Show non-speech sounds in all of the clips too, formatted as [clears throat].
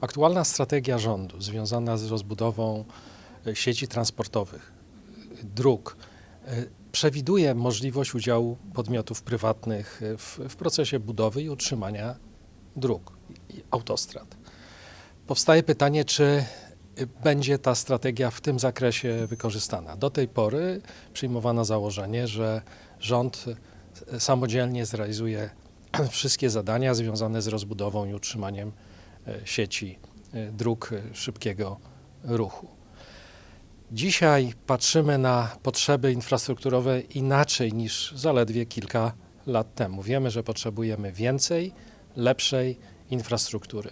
Aktualna strategia rządu związana z rozbudową e, sieci transportowych, e, dróg, e, przewiduje możliwość udziału podmiotów prywatnych w, w procesie budowy i utrzymania dróg i autostrad. Powstaje pytanie, czy będzie ta strategia w tym zakresie wykorzystana. Do tej pory przyjmowano założenie, że rząd samodzielnie zrealizuje [clears throat] wszystkie zadania związane z rozbudową i utrzymaniem sieci e, dróg e, szybkiego ruchu. Dzisiaj patrzymy na potrzeby infrastrukturowe inaczej niż zaledwie kilka lat temu. Wiemy, że potrzebujemy więcej, lepszej infrastruktury.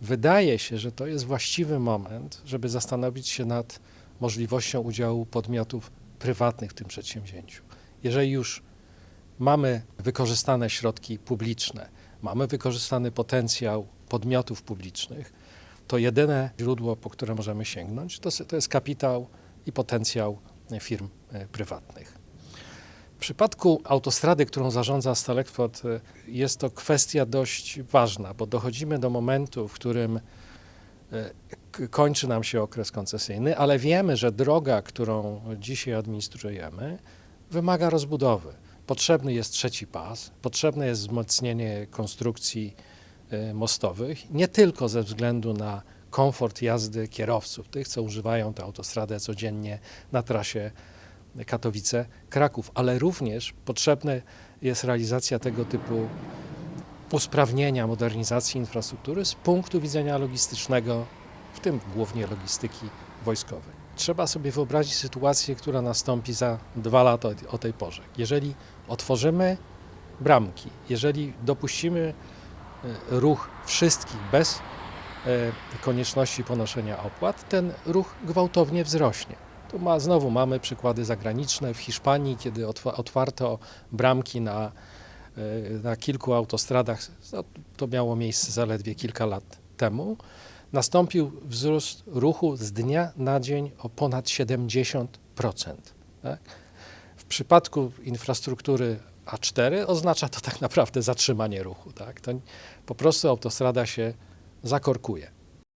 Wydaje się, że to jest właściwy moment, żeby zastanowić się nad możliwością udziału podmiotów prywatnych w tym przedsięwzięciu. Jeżeli już mamy wykorzystane środki publiczne, mamy wykorzystany potencjał podmiotów publicznych, to jedyne źródło, po które możemy sięgnąć, to, to jest kapitał i potencjał firm e, prywatnych. W przypadku autostrady, którą zarządza Staleksport, e, jest to kwestia dość ważna, bo dochodzimy do momentu, w którym e, kończy nam się okres koncesyjny, ale wiemy, że droga, którą dzisiaj administrujemy, wymaga rozbudowy. Potrzebny jest trzeci pas, potrzebne jest wzmocnienie konstrukcji e, mostowych, nie tylko ze względu na komfort jazdy kierowców, tych, co używają tę autostradę codziennie na trasie Katowice-Kraków, ale również potrzebna jest realizacja tego typu usprawnienia, modernizacji infrastruktury z punktu widzenia logistycznego, w tym głównie logistyki wojskowej. Trzeba sobie wyobrazić sytuację, która nastąpi za dwa lata o- tej porze. Jeżeli otworzymy bramki, jeżeli dopuścimy e, ruch wszystkich bez e, konieczności ponoszenia opłat, ten ruch gwałtownie wzrośnie. Tu ma, znowu mamy przykłady zagraniczne. W Hiszpanii, kiedy otwa- otwarto bramki na, e, na kilku autostradach, no, to miało miejsce zaledwie kilka lat temu, nastąpił wzrost ruchu z dnia na dzień o ponad 70%. Tak? W przypadku infrastruktury A4 oznacza to tak naprawdę zatrzymanie ruchu. Tak? To po prostu autostrada się zakorkuje.